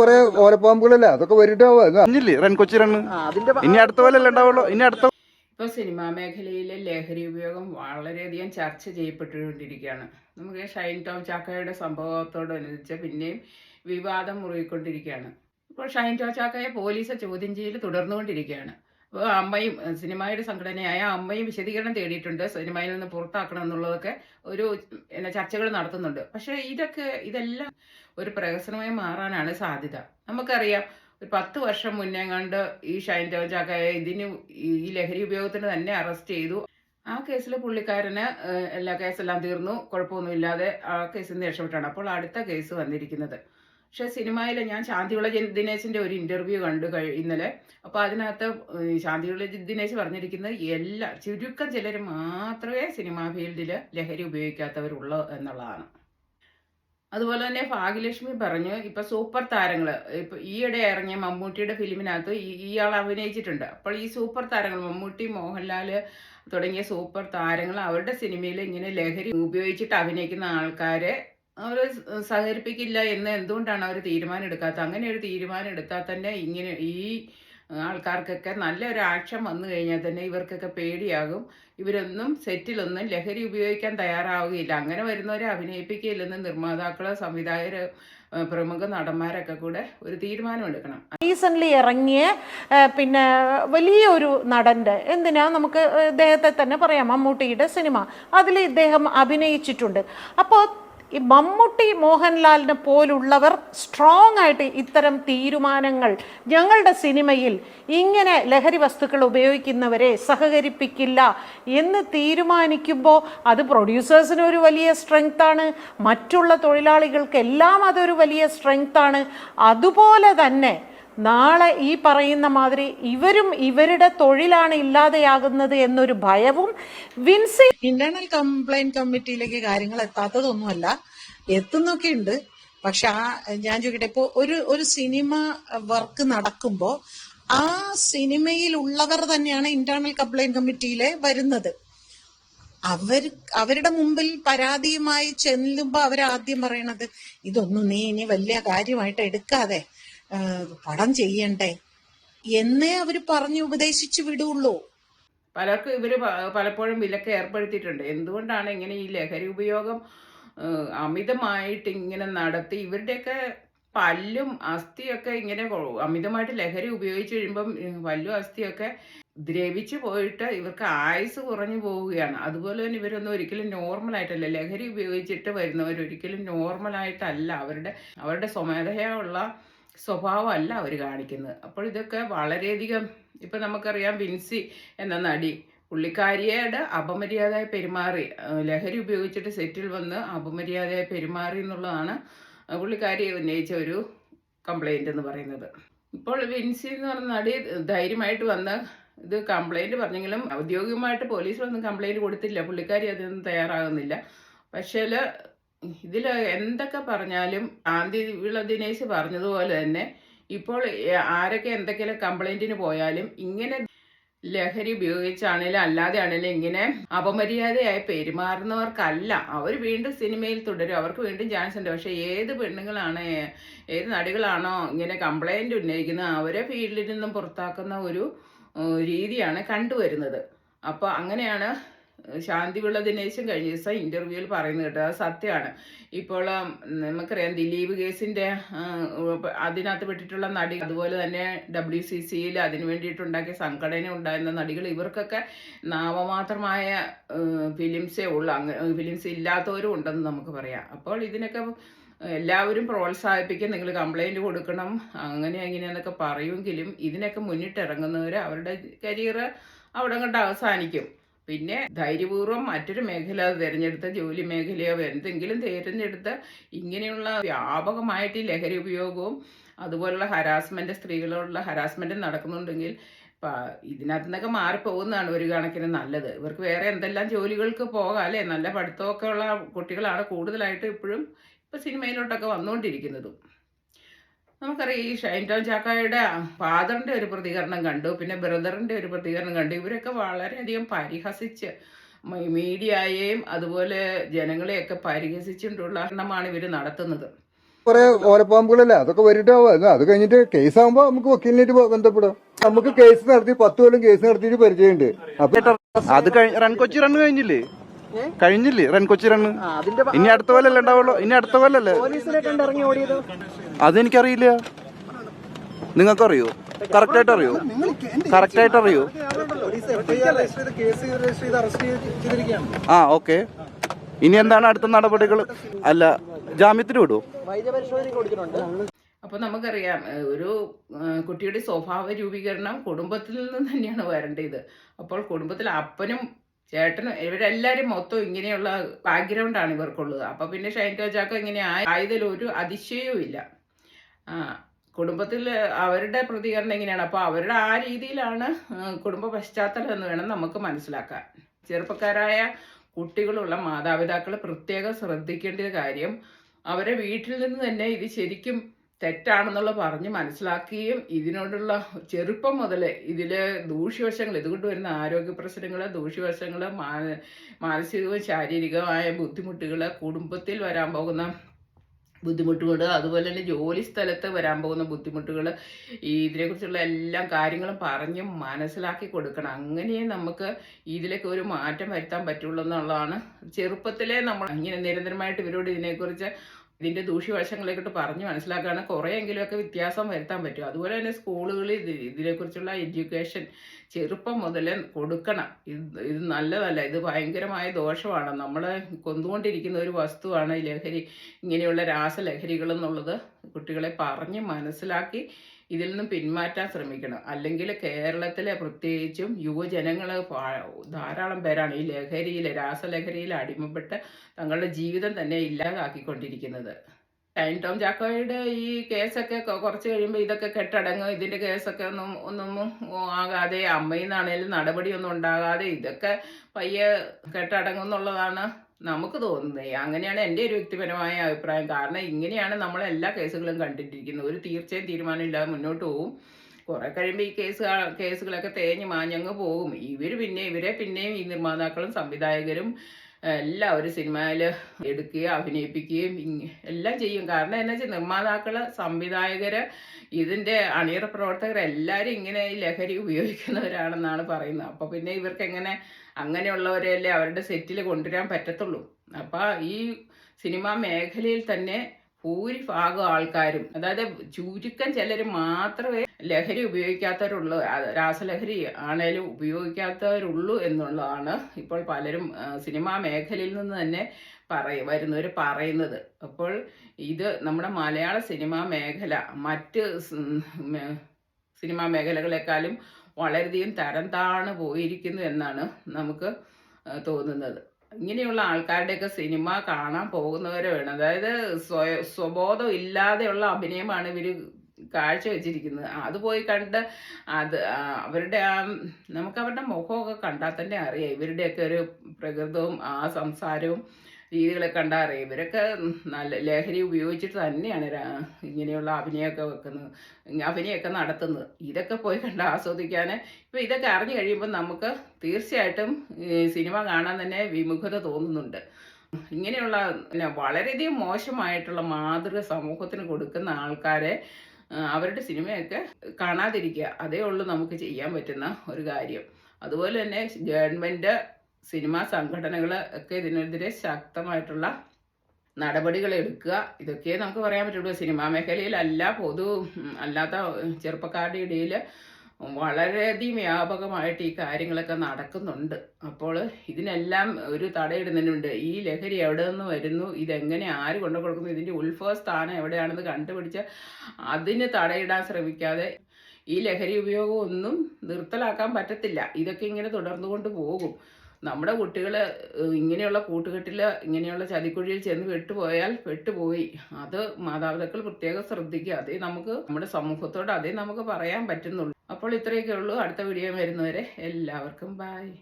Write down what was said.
കുറെ ഓലപ്പാമ്പുകളല്ലേ? അതൊക്കെ വരിട്ടാവുക അഞ്ഞില്ലേ റൺ കൊച്ചി ഇനി അടുത്ത പോലെ ഉണ്ടാവുള്ളൂ? ഇനി അടുത്ത ഇപ്പോൾ സിനിമാ മേഖലയിലെ ലഹരി ഉപയോഗം വളരെയധികം ചർച്ച ചെയ്യപ്പെട്ടുകൊണ്ടിരിക്കുകയാണ്. നമുക്ക് ഷൈൻ ടോം ചാക്കയുടെ സംഭവത്തോടനുസരിച്ച് പിന്നെയും വിവാദം മുറുകിക്കൊണ്ടിരിക്കുകയാണ്. ഇപ്പോൾ ഷൈൻ ടോം ചാക്കയെ പോലീസ് ചോദ്യം ചെയ്യൽ തുടർന്നുകൊണ്ടിരിക്കുകയാണ്. അമ്മയും സിനിമയുടെ സംഘടനയായ അമ്മയും വിശദീകരണം തേടിയിട്ടുണ്ട് സിനിമയിൽ നിന്ന് പുറത്താക്കണം എന്നുള്ളതൊക്കെ ഒരു എന്നാ ചർച്ചകൾ നടത്തുന്നുണ്ട്. പക്ഷേ ഇതൊക്കെ ഇതെല്ലാം ഒരു പ്രഹസനമായി മാറാനാണ് സാധ്യത. നമുക്കറിയാം ഒരു പത്ത് വർഷം മുന്നേ കണ്ട് ഈ ഷൈൻ ടോം ഇതിന് ഈ ലഹരി ഉപയോഗത്തിന് തന്നെ അറസ്റ്റ് ചെയ്തു. ആ കേസിൽ പുള്ളിക്കാരന് എല്ലാ കേസെല്ലാം തീർന്നു. കുഴപ്പമൊന്നുമില്ലാതെ ആ കേസിൽ നിന്ന് രക്ഷപ്പെട്ടാണ്. അപ്പോൾ അടുത്ത കേസ് വന്നിരിക്കുന്നത്. പക്ഷെ സിനിമയിൽ ഞാൻ ശാന്തിവിള ദിനേശിന്റെ ഒരു ഇന്റർവ്യൂ കണ്ടു ഇന്നലെ. അപ്പോൾ അതിനകത്ത് ശാന്തിവിള ദിനേശ് പറഞ്ഞിരിക്കുന്നത് എല്ലാ ചുരുക്കം ചിലർ മാത്രമേ സിനിമാ ഫീൽഡിൽ ലഹരി ഉപയോഗിക്കാത്തവരുള്ളൂ എന്നുള്ളതാണ്. അതുപോലെ തന്നെ ഭാഗ്യലക്ഷ്മി പറഞ്ഞു ഇപ്പൊ സൂപ്പർ താരങ്ങൾ ഇപ്പൊ ഈയിടെ ഇറങ്ങിയ മമ്മൂട്ടിയുടെ ഫിലിമിനകത്ത് ഇയാൾ അഭിനയിച്ചിട്ടുണ്ട്. അപ്പോൾ ഈ സൂപ്പർ താരങ്ങൾ മമ്മൂട്ടി മോഹൻലാൽ തുടങ്ങിയ സൂപ്പർ താരങ്ങൾ അവരുടെ സിനിമയിൽ ഇങ്ങനെ ലഹരി ഉപയോഗിച്ചിട്ട് അഭിനയിക്കുന്ന ആൾക്കാരെ അവർ സഹകരിപ്പിക്കില്ല എന്ന് എന്തുകൊണ്ടാണ് അവർ തീരുമാനം എടുക്കാത്തത് അങ്ങനെ ഒരു തീരുമാനം എടുത്താൽ തന്നെ ഇങ്ങനെ ഈ ആൾക്കാർക്കൊക്കെ നല്ലൊരു ആക്ഷൻ വന്നു കഴിഞ്ഞാൽ തന്നെ ഇവർക്കൊക്കെ പേടിയാകും. ഇവരൊന്നും സെറ്റിലൊന്നും ലഹരി ഉപയോഗിക്കാൻ തയ്യാറാവുകയില്ല. അങ്ങനെ വരുന്നവരെ അഭിനയിപ്പിക്കുകയില്ലെന്ന് നിർമ്മാതാക്കൾ സംവിധായകർ പ്രമുഖ നടന്മാരൊക്കെ കൂടെ ഒരു തീരുമാനം എടുക്കണം റീസെന്റ്ലി ഇറങ്ങിയ പിന്നെ വലിയൊരു നടന്റെ എന്തിനാ നമുക്ക് ഇദ്ദേഹത്തെ തന്നെ പറയാം മമ്മൂട്ടിയുടെ സിനിമ. അതിൽ ഇദ്ദേഹം അഭിനയിച്ചിട്ടുണ്ട്. അപ്പോൾ ഈ മമ്മൂട്ടി മോഹൻലാലിനെ പോലുള്ളവർ സ്ട്രോങ് ആയിട്ട് ഇത്തരം തീരുമാനങ്ങൾ ഞങ്ങളുടെ സിനിമയിൽ ഇങ്ങനെ ലഹരി വസ്തുക്കൾ ഉപയോഗിക്കുന്നവരെ സഹകരിപ്പിക്കില്ല എന്ന് തീരുമാനിക്കുമ്പോൾ അത് പ്രൊഡ്യൂസേഴ്സിന് ഒരു വലിയ സ്ട്രെങ്ത് ആണ്. മറ്റുള്ള തൊഴിലാളികൾക്കെല്ലാം അതൊരു വലിയ സ്ട്രെങ്ത് ആണ്. അതുപോലെ തന്നെ നാളെ ഈ പറയുന്ന മാതിരി ഇവരും ഇവരുടെ തൊഴിലാണ് ഇല്ലാതെയാകുന്നത് എന്നൊരു ഭയവും വിൻസി ഇന്റേണൽ കംപ്ലൈന്റ് കമ്മിറ്റിയിലേക്ക് കാര്യങ്ങൾ എത്താത്തതൊന്നുമല്ല. എത്തുന്നൊക്കെ ഉണ്ട് പക്ഷെ ആ ഞാൻ ചോദിക്കട്ടെ ഇപ്പോൾ ഒരു ഒരു സിനിമ വർക്ക് നടക്കുമ്പോൾ ആ സിനിമയിലുള്ളവർ തന്നെയാണ് ഇന്റേണൽ കംപ്ലൈന്റ് കമ്മിറ്റിയിലെ വരുന്നത്. അവർ അവരുടെ മുമ്പിൽ പരാതിയുമായി ചെല്ലുമ്പോ അവരാദ്യം പറയണത് ഇതൊന്നും നീ ഇനി വലിയ കാര്യമായിട്ട് എടുക്കാതെ പടം ചെയ്യണ്ടേ? എന്നേ അവർ പറഞ്ഞു ഉപദേശിച്ചു വിടുള്ളൂ. പലർക്കും ഇവർ പലപ്പോഴും വിലക്ക് ഏർപ്പെടുത്തിയിട്ടുണ്ട്. എന്തുകൊണ്ടാണ് ഇങ്ങനെ ഈ ലഹരി ഉപയോഗം അമിതമായിട്ട് ഇങ്ങനെ നടത്തി ഇവരുടെയൊക്കെ പല്ലും അസ്ഥിയൊക്കെ ഇങ്ങനെ അമിതമായിട്ട് ലഹരി ഉപയോഗിച്ച് കഴിയുമ്പം പല്ലും അസ്ഥിയൊക്കെ ദ്രവിച്ചു പോയിട്ട് ഇവർക്ക് ആയുസ് കുറഞ്ഞു പോവുകയാണ്. അതുപോലെ തന്നെ ഇവരൊന്നും ഒരിക്കലും നോർമൽ ആയിട്ടല്ല. ലഹരി ഉപയോഗിച്ചിട്ട് വരുന്നവർ ഒരിക്കലും നോർമൽ ആയിട്ടല്ല. അവരുടെ അവരുടെ സ്വമേധയുള്ള സ്വഭാവമല്ല അവർ കാണിക്കുന്നത്. അപ്പോൾ ഇതൊക്കെ വളരെയധികം ഇപ്പം നമുക്കറിയാം വിൻസി എന്ന നടി പുള്ളിക്കാരിയുടെ അപമര്യാദയായി പെരുമാറി. ലഹരി ഉപയോഗിച്ചിട്ട് സെറ്റിൽ വന്ന് അപമര്യാദയായി പെരുമാറി എന്നുള്ളതാണ് പുള്ളിക്കാരി ഉന്നയിച്ച ഒരു കംപ്ലൈന്റ് എന്ന് പറയുന്നത്. ഇപ്പോൾ വിൻസി എന്ന് പറഞ്ഞ നടി ധൈര്യമായിട്ട് വന്ന് ഇത് കംപ്ലൈന്റ് പറഞ്ഞെങ്കിലും ഔദ്യോഗികമായിട്ട് പോലീസിലൊന്നും കംപ്ലൈന്റ് കൊടുത്തില്ല. പുള്ളിക്കാരി അതിനൊന്നും തയ്യാറാകുന്നില്ല. പക്ഷേ ഇതിൽ എന്തൊക്കെ പറഞ്ഞാലും ആന്തി വിള ദിനേശ് പറഞ്ഞതുപോലെ തന്നെ ഇപ്പോൾ ആരൊക്കെ എന്തൊക്കെയാലും കംപ്ലൈന്റിന് പോയാലും ഇങ്ങനെ ലഹരി ഉപയോഗിച്ചാണേലും അല്ലാതെ ആണേലും ഇങ്ങനെ അപമര്യാദയായി പെരുമാറുന്നവർക്കല്ല. അവർ വീണ്ടും സിനിമയിൽ തുടരും. അവർക്ക് വീണ്ടും ചാൻസ് ഉണ്ട്. പക്ഷെ ഏത് പെണ്ണുങ്ങളാണ് ഏത് നടികളാണോ ഇങ്ങനെ കംപ്ലൈന്റ് ഉന്നയിക്കുന്നത് അവരെ ഫീൽഡിൽ നിന്നും പുറത്താക്കുന്ന ഒരു രീതിയാണ് കണ്ടുവരുന്നത്. അപ്പോൾ അങ്ങനെയാണ് ശാന്തിവിള ദിനേശും കഴിഞ്ഞ ദിവസം ഇന്റർവ്യൂവിൽ പറയുന്നത് കേട്ടോ അത് സത്യമാണ്. ഇപ്പോൾ നമുക്കറിയാം ദിലീപ് കേസിന്റെ അതിനകത്ത് പെട്ടിട്ടുള്ള നടി അതുപോലെ തന്നെ ഡബ്ല്യു സി സിയിൽ അതിനു വേണ്ടിയിട്ടുണ്ടാക്കിയ സംഘടന ഉണ്ടായിരുന്ന നടികൾ ഇവർക്കൊക്കെ നാമമാത്രമായ ഫിലിംസേ ഉള്ളൂ. അങ്ങ് ഫിലിംസ് ഇല്ലാത്തവരും ഉണ്ടെന്ന് നമുക്ക് പറയാം. അപ്പോൾ ഇതിനൊക്കെ എല്ലാവരും പ്രോത്സാഹിപ്പിക്കും നിങ്ങൾ കംപ്ലൈന്റ് കൊടുക്കണം അങ്ങനെ എങ്ങനെയാന്നൊക്കെ പറയുമെങ്കിലും ഇതിനൊക്കെ മുന്നിട്ടിറങ്ങുന്നവർ അവരുടെ കരിയർ അവിടെ കണ്ട് അവസാനിക്കും. പിന്നെ ധൈര്യപൂർവം മറ്റൊരു മേഖല തിരഞ്ഞെടുത്ത ജോലി മേഖലയോ എന്തെങ്കിലും തിരഞ്ഞെടുത്ത് ഇങ്ങനെയുള്ള വ്യാപകമായിട്ട് ലഹരി ഉപയോഗവും അതുപോലുള്ള ഹരാസ്മെന്റ് സ്ത്രീകളോടുള്ള ഹരാസ്മെന്റ് നടക്കുന്നുണ്ടെങ്കിൽ ഇതിനകത്ത് നിന്നൊക്കെ മാറിപ്പോകുന്നതാണ് ഒരു കണക്കിന് നല്ലത്. ഇവർക്ക് വേറെ എന്തെല്ലാം ജോലികൾക്ക് പോകാം അല്ലേ? നല്ല പഠിത്തമൊക്കെ ഉള്ള കുട്ടികളാണ് കൂടുതലായിട്ട് ഇപ്പോഴും ഇപ്പൊ സിനിമയിലോട്ടൊക്കെ വന്നുകൊണ്ടിരിക്കുന്നതും. നമുക്കറിയാം ഈ ഷൈൻ ടോൺ ചാക്കായുടെ ഫാദറിന്റെ ഒരു പ്രതികരണം കണ്ടു പിന്നെ ബ്രദറിന്റെ ഒരു പ്രതികരണം കണ്ടു. ഇവരൊക്കെ വളരെയധികം പരിഹസിച്ച് മീഡിയയെയും അതുപോലെ ജനങ്ങളെയൊക്കെ പരിഹസിച്ചുകൊണ്ടുള്ള എണ്ണമാണ് ഇവർ നടത്തുന്നത്. കുറെ ഓലപ്പാമ്പുകളല്ലേ? അതൊക്കെ വരിട്ടാവും അത് കഴിഞ്ഞിട്ട് കേസ് ആകുമ്പോ നമുക്ക് വക്കീലിനായിട്ട് ബന്ധപ്പെടാം. നമുക്ക് കേസ് നടത്തി പത്ത് കൊല്ലം കേസ് നടത്തിയിട്ട് പരിചയമുണ്ട്. അപ്പൊ അത് റൺ കൊച്ചി റണ് കഴിഞ്ഞില്ലേ? കഴിഞ്ഞില്ലേ റൺ കൊച്ചി റണ് ഇനി അടുത്ത കൊല്ലല്ലേ ഉണ്ടാവുള്ളൂ? ഇനി അടുത്ത കൊല്ലല്ലേ? അതെനിക്കറിയില്ല. നിങ്ങൾക്കറിയോ? അറിയോ കറക്റ്റ് ആയിട്ട് അറിയോ കറക്റ്റായിട്ട് അറിയോ ആ ഓക്കെ. ഇനി എന്താണ് അടുത്ത നടപടികൾ? അല്ല ജാമ്യത്തിന് വിടുവോ അപ്പോൾ നമുക്കറിയാം ഒരു കുട്ടിയുടെ സ്വഭാവ രൂപീകരണം കുടുംബത്തിൽ നിന്ന് തന്നെയാണ് വരേണ്ടത് അപ്പോൾ കുടുംബത്തിൽ അപ്പനും ചേട്ടനും ഇവരെല്ലാരും മൊത്തം ഇങ്ങനെയുള്ള ബാക്ക്ഗ്രൗണ്ടാണ് ഇവർക്കുള്ളത്. അപ്പോൾ പിന്നെ ഷൈൻ ടോജാക്ക ഇങ്ങനെ ആയ- ആയതിൽ ഒരു അതിശയവും ഇല്ല കുടുംബത്തിൽ അവരുടെ പ്രതികരണം എങ്ങനെയാണ്? അപ്പോൾ അവരുടെ ആ രീതിയിലാണ് കുടുംബ പശ്ചാത്തലം എന്ന് വേണം നമുക്ക് മനസ്സിലാക്കാൻ. ചെറുപ്പക്കാരായ കുട്ടികളുള്ള മാതാപിതാക്കൾ പ്രത്യേകം ശ്രദ്ധിക്കേണ്ട കാര്യം അവരെ വീട്ടിൽ നിന്ന് തന്നെ ഇത് ശരിക്കും തെറ്റാണെന്നുള്ള പറഞ്ഞ് മനസ്സിലാക്കുകയും ഇതിനോടുള്ള ചെറുപ്പം മുതൽ ഇതിലെ ദൂഷ്യവശങ്ങൾ ഇതുകൊണ്ട് വരുന്ന ആരോഗ്യ പ്രശ്നങ്ങൾ ദൂഷ്യവശങ്ങൾ മാനസികവും ശാരീരികവുമായ ബുദ്ധിമുട്ടുകൾ കുടുംബത്തിൽ വരാൻ പോകുന്ന ബുദ്ധിമുട്ടുകൾ അതുപോലെ തന്നെ ജോലി സ്ഥലത്ത് വരാൻ പോകുന്ന ബുദ്ധിമുട്ടുകൾ ഈ ഇതിനെക്കുറിച്ചുള്ള എല്ലാ കാര്യങ്ങളും പറഞ്ഞ് മനസ്സിലാക്കി കൊടുക്കണം. അങ്ങനെയേ നമുക്ക് ഇതിലേക്ക് ഒരു മാറ്റം വരുത്താൻ പറ്റുള്ളൂ എന്നുള്ളതാണ്. ചെറുപ്പത്തിലെ നമ്മൾ ഇങ്ങനെ നിരന്തരമായിട്ട് ഇവരോട് ഇതിനെക്കുറിച്ച് ഇതിന്റെ ദൂഷ്യവശങ്ങളെക്കിട്ട് പറഞ്ഞ് മനസ്സിലാക്കുകയാണ് കുറേയെങ്കിലുമൊക്കെ വ്യത്യാസം വരുത്താൻ പറ്റും. അതുപോലെ തന്നെ സ്കൂളുകളിൽ ഇത് ഇതിനെക്കുറിച്ചുള്ള എഡ്യൂക്കേഷൻ ചെറുപ്പം മുതലേ കൊടുക്കണം. ഇത് ഇത് നല്ലതല്ല. ഇത് ഭയങ്കരമായ ദോഷമാണ്. നമ്മളെ കൊന്നുകൊണ്ടിരിക്കുന്ന ഒരു വസ്തുവാണ് ലഹരി. ഇങ്ങനെയുള്ള രാസലഹരികൾ എന്നുള്ളത് കുട്ടികളെ പറഞ്ഞ് മനസ്സിലാക്കി ഇതിൽ നിന്നും പിന്മാറ്റാൻ ശ്രമിക്കണം. അല്ലെങ്കിൽ കേരളത്തിലെ പ്രത്യേകിച്ചും യുവജനങ്ങൾ ധാരാളം പേരാണ് ഈ ലഹരിയിൽ രാസലഹരിയിൽ അടിമപ്പെട്ട് തങ്ങളുടെ ജീവിതം തന്നെ ഇല്ലാതാക്കിക്കൊണ്ടിരിക്കുന്നത്. ടൈം ടോം ചാക്കോയുടെ ഈ കേസൊക്കെ കുറച്ച് കഴിയുമ്പോൾ ഇതൊക്കെ കെട്ടടങ്ങും ഇതിന്റെ കേസൊക്കെ ഒന്നും ഒന്നും ആകാതെ അമ്മയിൽ നിന്നാണേലും നടപടിയൊന്നും ഉണ്ടാകാതെ ഇതൊക്കെ പയ്യെ കെട്ടടങ്ങും എന്നുള്ളതാണ് നമുക്ക് തോന്നുന്നത് അങ്ങനെയാണ് എന്റെ ഒരു വ്യക്തിപരമായ അഭിപ്രായം. കാരണം ഇങ്ങനെയാണ് നമ്മൾ എല്ലാ കേസുകളും കണ്ടിട്ടിരിക്കുന്നത്. ഒരു തീർച്ചയായും തീരുമാനമില്ലാതെ മുന്നോട്ട് പോകും കുറെ കഴിയുമ്പോൾ ഈ കേസ് കേസുകളൊക്കെ തേഞ്ഞ് മാഞ്ഞങ്ങ് പോകും. ഇവർ പിന്നെ ഇവരെ പിന്നെയും ഈ നിർമ്മാതാക്കളും സംവിധായകരും എല്ലാവരും സിനിമയിൽ എടുക്കുകയും അഭിനയിപ്പിക്കുകയും എല്ലാം ചെയ്യും. കാരണം എന്താ വെച്ചാൽ നിർമ്മാതാക്കൾ സംവിധായകർ ഇതിന്റെ അണിയറ പ്രവർത്തകർ എല്ലാവരും ഇങ്ങനെ ഈ ലഹരി ഉപയോഗിക്കുന്നവരാണെന്നാണ് പറയുന്നത്. അപ്പോൾ പിന്നെ ഇവർക്ക് എങ്ങനെ അങ്ങനെയുള്ളവരെയല്ലേ അവരുടെ സെറ്റിൽ കൊണ്ടുവരാൻ പറ്റത്തുള്ളൂ. അപ്പോൾ ഈ സിനിമാ മേഖലയിൽ തന്നെ ഭൂരിഭാഗം ആൾക്കാരും അതായത് ചുരുക്കം ചിലർ മാത്രമേ ലഹരി ഉപയോഗിക്കാത്തവരുള്ളൂ രാസലഹരി ആണേലും ഉപയോഗിക്കാത്തവരുള്ളൂ എന്നുള്ളതാണ് ഇപ്പോൾ പലരും സിനിമാ മേഖലയിൽ നിന്ന് തന്നെ പറയ വരുന്നവർ പറയുന്നത്. അപ്പോൾ ഇത് നമ്മുടെ മലയാള സിനിമാ മേഖല മറ്റ് സിനിമാ മേഖലകളെക്കാളും വളരെയധികം തരം താണു പോയിരിക്കുന്നു എന്നാണ് നമുക്ക് തോന്നുന്നത്. ഇങ്ങനെയുള്ള ആൾക്കാരുടെയൊക്കെ സിനിമ കാണാൻ പോകുന്നവരെ വേണം. അതായത് സ്വയ സ്വബോധം ഇല്ലാതെയുള്ള അഭിനയമാണ് ഇവർ കാഴ്ച വെച്ചിരിക്കുന്നത്. അത് പോയി കണ്ട് അത് അവരുടെ ആ നമുക്ക് അവരുടെ മുഖമൊക്കെ കണ്ടാൽ തന്നെ അറിയാം. ഇവരുടെയൊക്കെ ഒരു പ്രകൃതവും ആ സംസാരവും രീതികളൊക്കെ കണ്ടാൽ അറിയാം. ഇവരൊക്കെ നല്ല ലഹരി ഉപയോഗിച്ചിട്ട് തന്നെയാണ് ഇങ്ങനെയുള്ള അഭിനയമൊക്കെ വെക്കുന്നത്. അഭിനയമൊക്കെ നടത്തുന്നത്. ഇതൊക്കെ പോയി കണ്ട് ആസ്വദിക്കാൻ ഇപ്പോൾ ഇതൊക്കെ അറിഞ്ഞു കഴിയുമ്പോൾ നമുക്ക് തീർച്ചയായിട്ടും സിനിമ കാണാൻ തന്നെ വിമുഖത തോന്നുന്നുണ്ട്. ഇങ്ങനെയുള്ള വളരെയധികം മോശമായിട്ടുള്ള മാതൃക സമൂഹത്തിന് കൊടുക്കുന്ന ആൾക്കാരെ അവരുടെ സിനിമയൊക്കെ കാണാതിരിക്കുക. അതേ ഉള്ളൂ നമുക്ക് ചെയ്യാൻ പറ്റുന്ന ഒരു കാര്യം. അതുപോലെ തന്നെ ഗവൺമെന്റ് സിനിമാ സംഘടനകൾ ഒക്കെ ഇതിനെതിരെ ശക്തമായിട്ടുള്ള നടപടികൾ എടുക്കുക. ഇതൊക്കെ നമുക്ക് പറയാൻ പറ്റുള്ളൂ. സിനിമാ മേഖലയിലല്ല പൊതു അല്ലാത്ത ചെറുപ്പക്കാരുടെ ഇടയിൽ വളരെയധികം വ്യാപകമായിട്ട് ഈ കാര്യങ്ങളൊക്കെ നടക്കുന്നുണ്ട്. അപ്പോൾ ഇതിനെല്ലാം ഒരു തടയിടുന്നതിനുണ്ട് ഈ ലഹരി എവിടെ നിന്ന് വരുന്നു? ഇതെങ്ങനെ ആര് കൊണ്ടു കൊടുക്കുന്നു ഇതിന്റെ ഉത്ഭവ സ്ഥാനം എവിടെയാണെന്ന് കണ്ടുപിടിച്ച് അതിന് തടയിടാൻ ശ്രമിക്കാതെ ഈ ലഹരി ഉപയോഗം ഒന്നും നിർത്തലാക്കാൻ പറ്റത്തില്ല. ഇതൊക്കെ ഇങ്ങനെ തുടർന്നുകൊണ്ട് പോകും. നമ്മുടെ കുട്ടികൾ ഇങ്ങനെയുള്ള കൂട്ടുകെട്ടിൽ ഇങ്ങനെയുള്ള ചതിക്കുഴിയിൽ ചെന്ന് പെട്ടുപോയാൽ പെട്ടുപോയി. അത് മാതാപിതാക്കൾ പ്രത്യേകം ശ്രദ്ധിക്കുക. അതേ നമുക്ക് നമ്മുടെ സമൂഹത്തോട് അതേ നമുക്ക് പറയാൻ പറ്റുന്നുള്ളൂ. അപ്പോൾ ഇത്രയൊക്കെ ഉള്ളൂ. അടുത്ത വീഡിയോ വരുന്നവരെ എല്ലാവർക്കും ബായ്